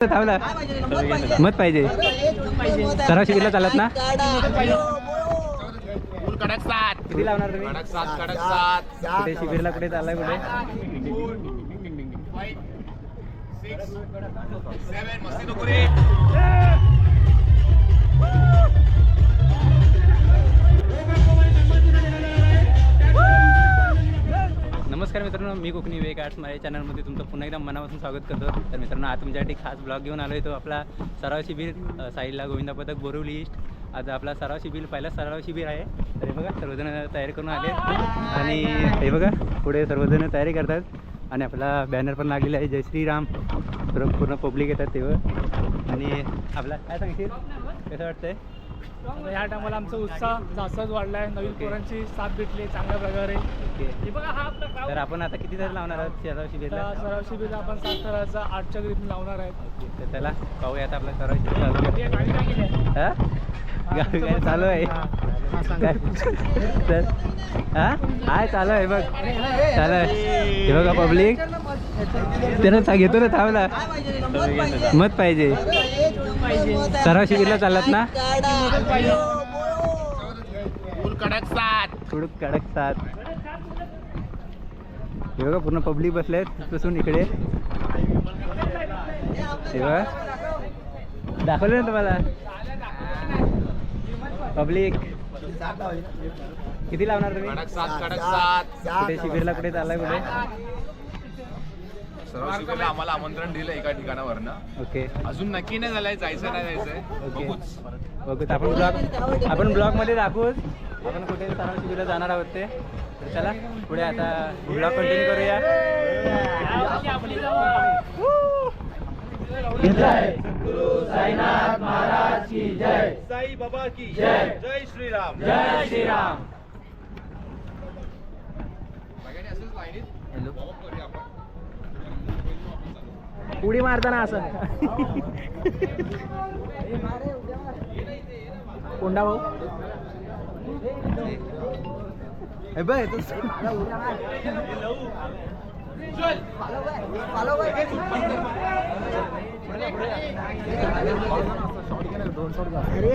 थांबला. मत पाहिजे. सराव शिबिरला चालत ना? किती लावणार तुम्ही? शिबिरला कुठे चाललाय कुठे मस्ती नमस्कार मित्रांनो मी कोकणी वेग आर्ट्स. माझ्या चॅनलमध्ये तुमचं पुन्हा एकदा मनापासून स्वागत करतो. तर मित्रांनो आज तुमच्यासाठी खास ब्लॉग घेऊन आलो आहे तो आपला सराव शिबिर साईडला गोविंदा पथक बोरिवली ईस्ट आज आपला सराव शिबिर पहिला सराव शिबिर आहे. तर हे बघा सर्वजण तयारी करून आले. आणि हे बघा पुढे सर्वजण तयारी करतात. आणि आपला बॅनर पण लागलेला आहे जय श्रीराम. तर पूर्ण पब्लिक येतात तेव्हा. आणि आपला काय सांगशील? कसं वाटतंय? या टायमाला आमचा उत्साह जास्तच वाढलाय. नवीन. पोरांची साथ भेटली चांगल्या प्रकारे. ओके. तर आपण आता किती तास लावणार आहोत? सराव शिबिरला? त्या सराव शिबिर आपण सात थराचा आठच्या ग्रीप लावणार आहेत. तर त्याला पाहूया आता आपला सराव शिबिर चालू आहे. हे काय? गावी चालू आहे? हा. काय? तर हा हाय चालू आहे. बघ. चालू आहे. हे बघा पब्लिक. त्यानं घेतो ना थांबला. मत पाहिजे. सराव शिबिरला चाललात ना? कडक सात थोडं कडक साथ. हे बघा पूर्ण पब्लिक बसले तिथपासून इकडे. हे बघा. दाखवलं ना तुम्हाला? पब्लिक. किती लावणार तुम्ही? कडक सात कडक सात कुठे शिबिरला कुठे चाललाय कुठे? सर्व शिबिरला आम्हाला आमंत्रण दिलं एका ठिकाणावरनं. ओके. अजून नक्की नाही झालंय जायचं नाही जायचंय. ओके बघूच. बघूच. आपण ब्लॉग आपण ब्लॉगमध्ये दाखवूच. आपण कुठे सराव शिबिरला जाणार आहोत ते. तर चला पुढे आता ब्लॉग कंटिन्यू करूया. साई बाबा की जय. जय श्रीराम. जय श्रीराम. उडी मारताना असं. कोंडा भाऊ? अरे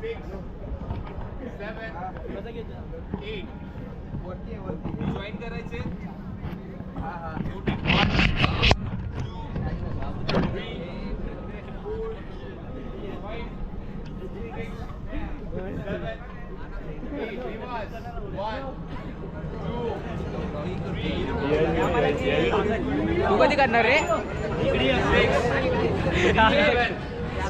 six, seven, eight. Join करायचे. तू कधी करणार रे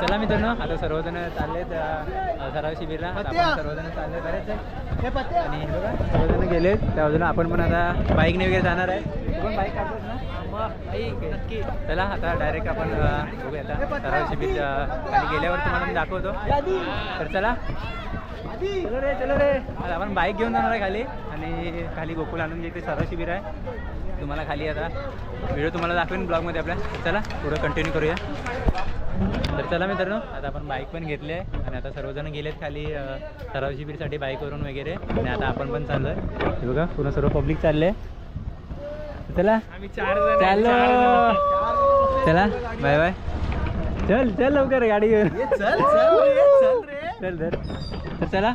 चला मित्रांनो आता सर्वजण चाललेत अ, सराव शिबिरला. आपण सर्वजण चालले बरेच. आणि सर्वजण गेलेत. त्या बाजूला आपण पण आता बाईकने वगैरे जाणार आहे. तू पण बाईक काढतोस ना? नक्की. चला आता डायरेक्ट आपण बघूया आता सराव शिबिर खाली गेल्यावर तुम्हाला मी दाखवतो. तर चला. चलो रे चलो रे. आता आपण बाईक घेऊन जाणार आहे खाली. आणि खाली गोकुल आनंद इथे सराव शिबिर आहे तुम्हाला खाली आता व्हिडिओ तुम्हाला दाखवेन ब्लॉगमध्ये आपल्या. चला पुढं कंटिन्यू करूया. तर चला मित्रांनो आता आपण बाईक पण घेतली आहे आणि आता सर्वजण गेलेत खाली सराव शिबीरसाठी बाईकवरून वगैरे. आणि आता आपण पण चाललो आहे बघा पूर्ण सर्व पब्लिक चालले चला. चाललो चला. बाय बाय चल चल लवकर गाडी घेऊन. चल चल चल तर चला.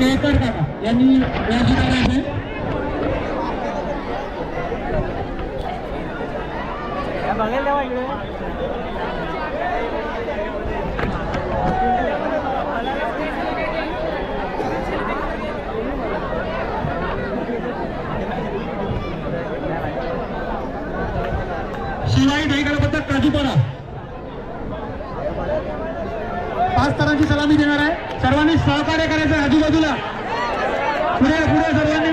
केळकर काका यांनी इकडे. शिवाई पद्धत काजूपाडा पाच तरांची सलामी देणार आहे. सहकार्य करायचं आहे आजूबाजूला. पुढे पुढे सर्वांनी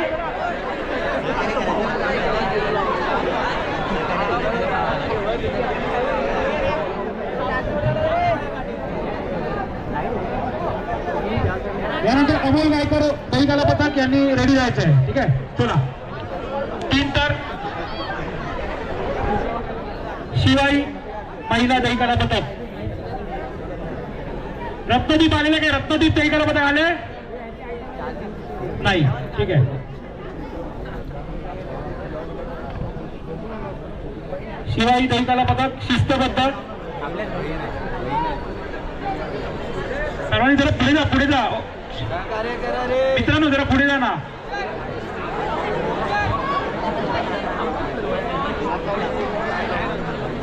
यानंतर अमोल गायकर दहीकाला पथक यांनी रेडी जायचं आहे. ठीक आहे? चला. तीन तर. शिवाई महिला दहीकाला पथक रत्नदीप आलेले काय रत्नदीप दहीकाला पथक आले? नाही. ठीक आहे. शिवाई दहीकाला पथक शिस्तबद्ध. सर्वांनी जरा पुढे जा पुढे जा. मित्रांनो जरा पुढे जा ना.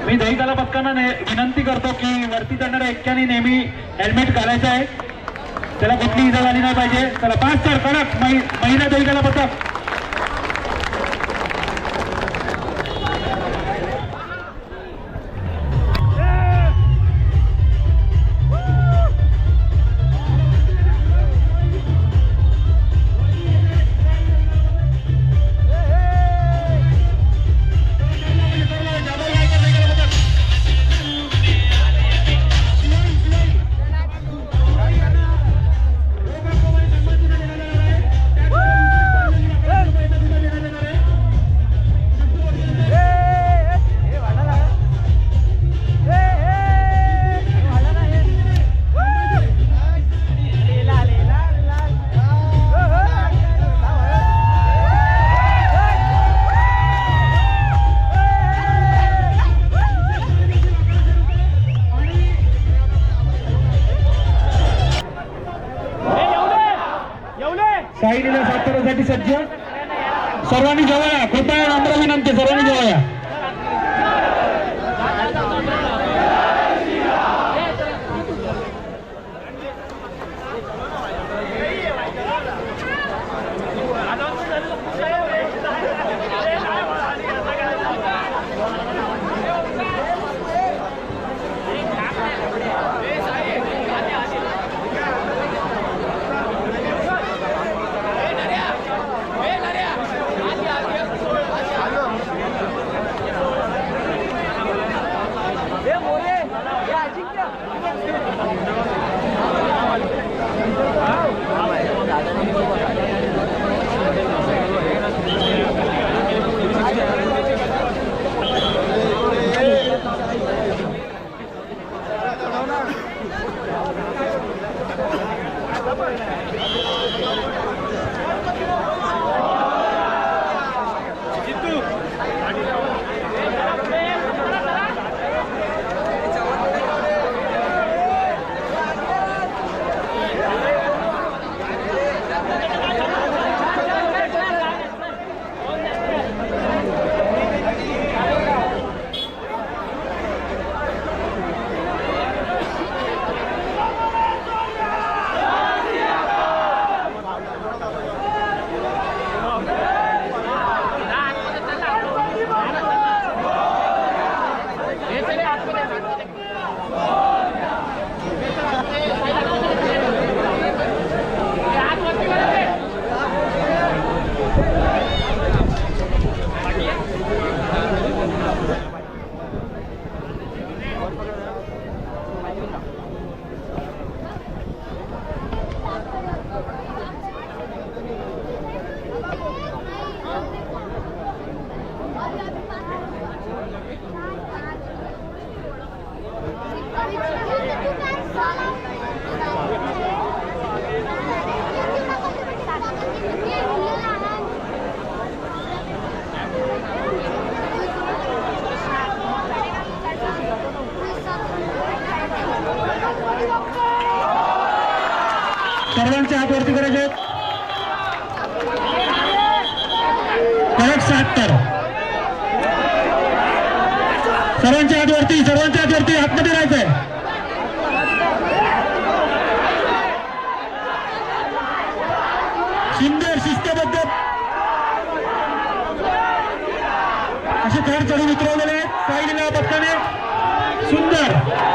मी दहीकाला पथकांना विनंती करतो की वरती चढणाऱ्या एक्क्याने नेहमी हेल्मेट घालायचं आहे. त्याला कुठली इजा झाली नाही पाहिजे. चला पाच चार कडक महि- महिला दहीकाला पथक शिंदे शिस्तबद्ध. असे थेट चढून उतरवलेले आहेत. साईलीला पत्ताने सुंदर.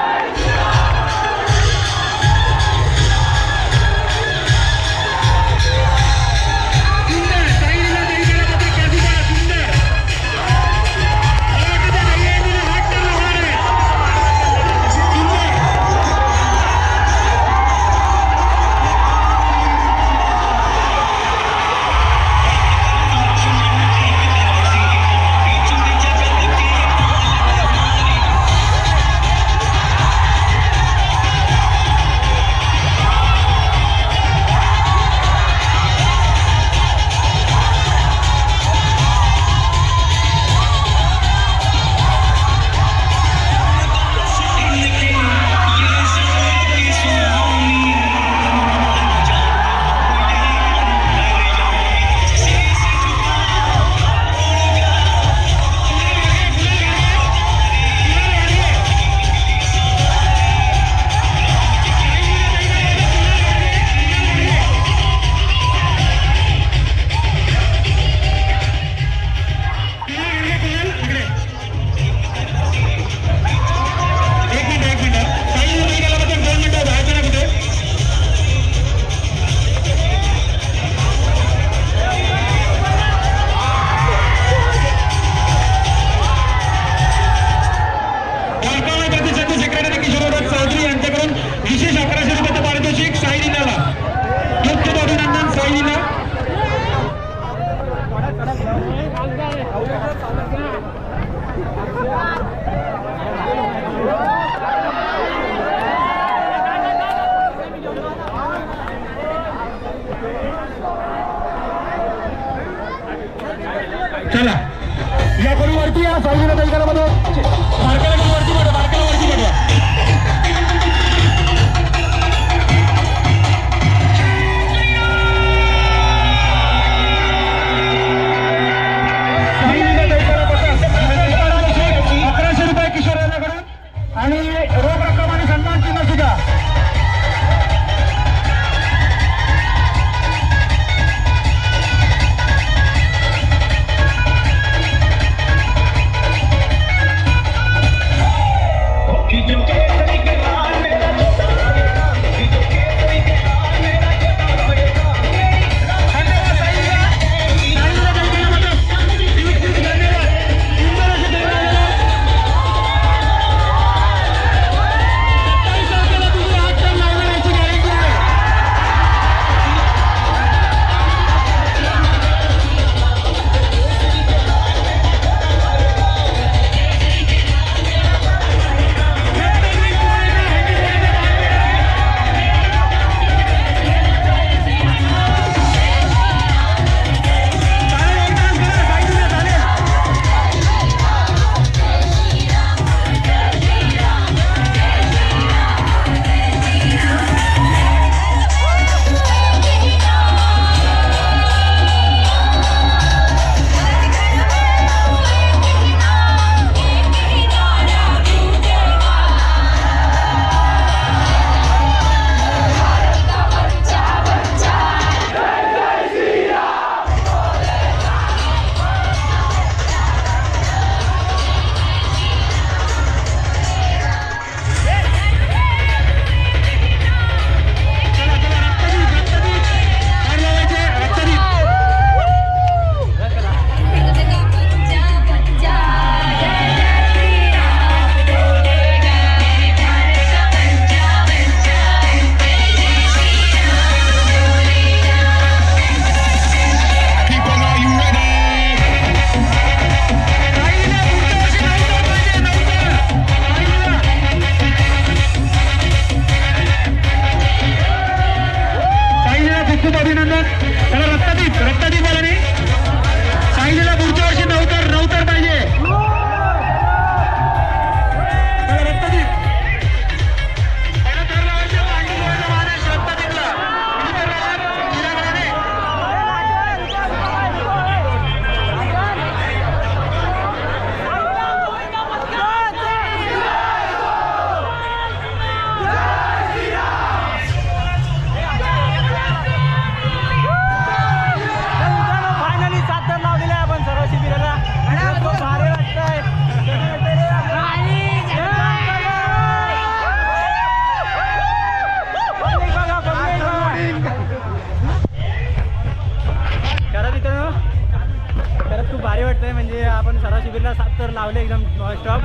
स्टॉप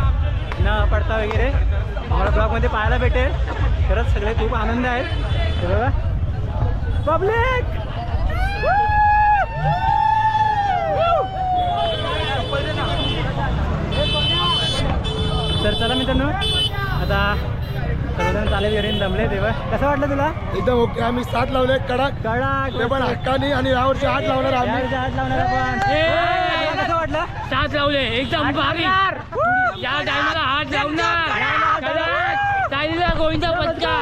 न पडता वगैरे. तुम्हाला ब्लॉगमध्ये पाहायला भेटेल. खरंच सगळे खूप आनंद आहेत. हे बघा. पब्लिक! तर चला मित्रांनो आता सर्वजण चालेल घरी दमले तेव्हा. कसं वाटलं तुला? एकदम ओके. आम्ही सात लावले कडक. कडक. ते पण हक्कानी आणि यावर्षी आठ लावणार आम्ही. आठ लावणार आपण. सात लावले एकदम भारी. या टायमाला हात लावणार. चालीला गोविंदा पत्का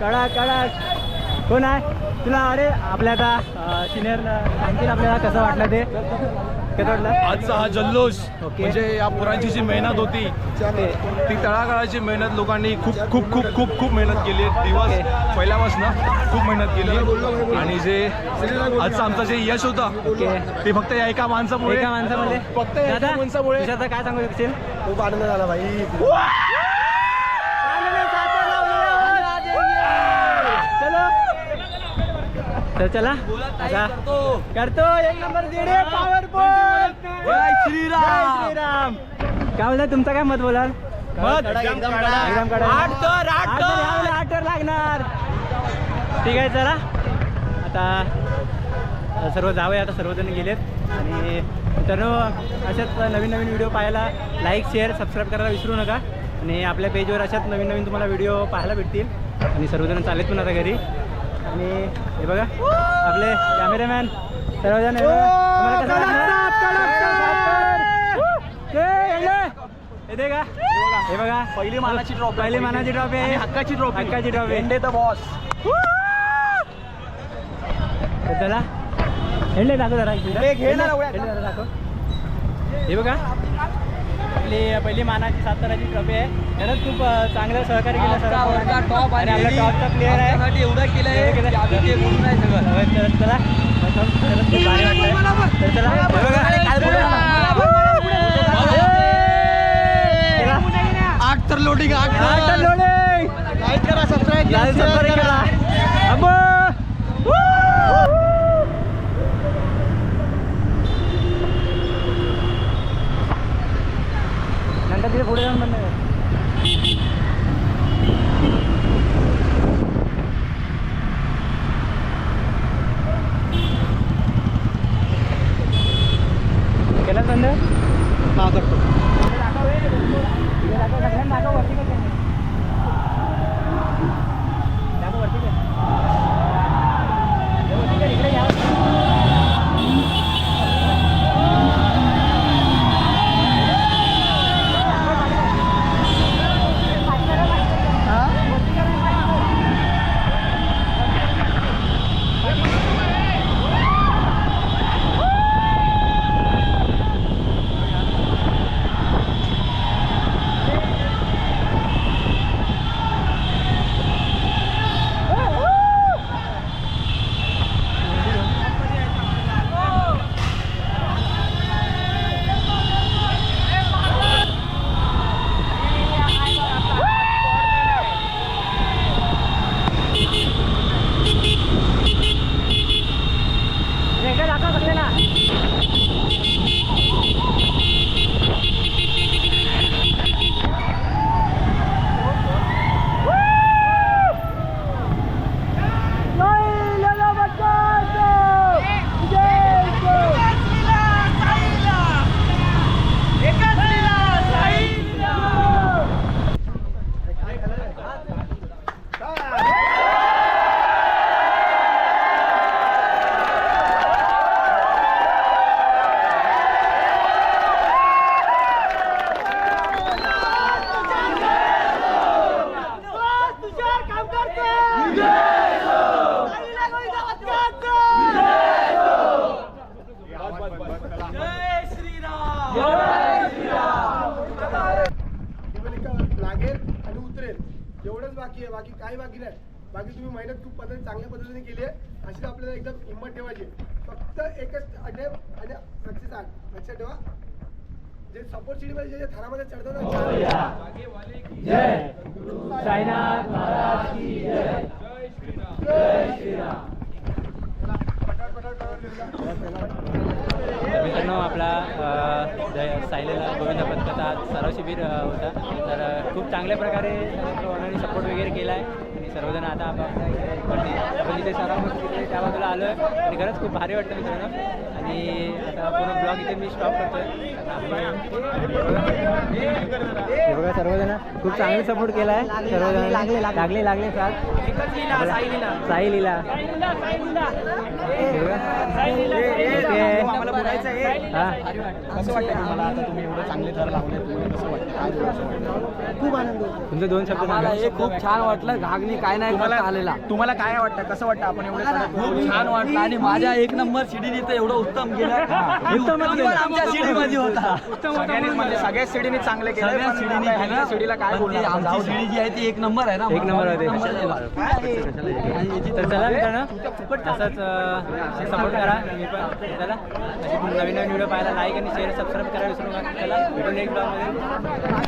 कडक कडक कोण आहे? तुला अरे आपल्या आता सिनियर सांगतील आपल्याला कसं वाटलं ते? आजचा हा जल्लोष. म्हणजे या पोरांची जी मेहनत होती ती तळागाळाची मेहनत लोकांनी खूप खूप खूप खूप खूप मेहनत केली आहे. दिवस. पहिल्यापासून खूप मेहनत केली आहे. आणि जे आजचं आमचं जे यश होतं ओके. ते फक्त या एका माणसामुळे एका माणसामध्ये फक्त एका माणसामुळे. काय सांगू शकशील? खूप आनंद झाला भाई. तर चला आता करतो. एक नंबर जय श्रीराम. श्रीराम. काय बोलता तुमचं काय मत बोलाल? आठ तर लागणार. ठीक आहे चला. आता सर्व जावे आता सर्वजण गेलेत. आणि मित्रांनो अशाच नवीन नवीन व्हिडिओ पाहायला लाईक शेअर सबस्क्राईब करायला विसरू नका. आणि आपल्या पेजवर अशाच नवीन नवीन तुम्हाला व्हिडिओ पाहायला भेटतील. आणि सर्वजण चालेत पण आता घरी. आणि हे बघा आपले कॅमेरामॅन सर्वजण येते का? हे बघा. पहिली मानाची ट्रॉफी पहिली मानाची ट्रॉफी आहे. हक्काची ट्रॉफी हक्काची ट्रॉफी द बॉस. चला. हेडले दाखव जरा. जरा दाखव. हे बघा. आपली पहिली मानाची सात तराची ट्रॉफी आहे. खरंच खूप चांगलं सहकार्य केलं सर आणि आपला टॉपचा प्लेअर आहे. एवढं केलं आहे चला खूप भारी वाटतंय. तर चला आठ तर लोडिंग आठ आठ लोडिंग लाईक करा सबस्क्राईब लाल सबस्क्राईब करा. കണ്ടെത്തിയ കൂടുതൽ തന്നെ काही बाकी नाही. बाकी तुम्ही मेहनत खूप पद्धती चांगल्या पद्धतीने केली आहे. अशी आपल्याला एकदम हिंमत ठेवायची. फक्त एकच अटेम आणि सक्सेस आण लक्षात ठेवा. जे सपोर्ट शिडी मध्ये जे थरामध्ये चढतात ना, जय साईनाथ मित्रांनो आपला अ, जय सायलेला गोविंद पथकाचा आज सराव शिबिर होता. तर खूप चांगल्या प्रकारे सपोर्ट वगैरे केला आहे सर्वजण आता आपण जिथे सराव त्या बाजूला आलो आहे आणि खरंच खूप भारी वाटतं मित्रांनो. आणि आता पूर्ण ब्लॉग इथे मी स्टॉप करतोय. हे बघा सर्वजण खूप चांगले सपोर्ट केला आहे सर्वजण लागले लागले लागले. साथ साई लीला. खूप आनंद तुमचे दोन शब्द. खूप छान वाटलं. घागणी काय नाही तुम्हाला करता आलेला. तुम्हाला काय वाटतं? कसं वाटतं? आपण एवढे खूप छान वाटलं आणि माझ्या एक नंबर शिडीने तर एवढं उत्तम गेलं हे. उत्तम पण आमच्या शिडीमध्ये होता. सगळ्यांनीच म्हणजे सगळ्याच सिडीने चांगले केले. सगळ्या पण शिडीने केलं. काय बोलणार? आमची शिडी जी आहे ती एक नंबर आहे ना. एक नंबर तर चला मित्रांनो असंच सपोर्ट करा. तुम्ही पण चला. नवीन नवीन व्हिडिओ पाहायला लाईक आणि शेअर सबस्क्राईब करायला विसरू नका. चला भेटून एक ब्लॉगमध्ये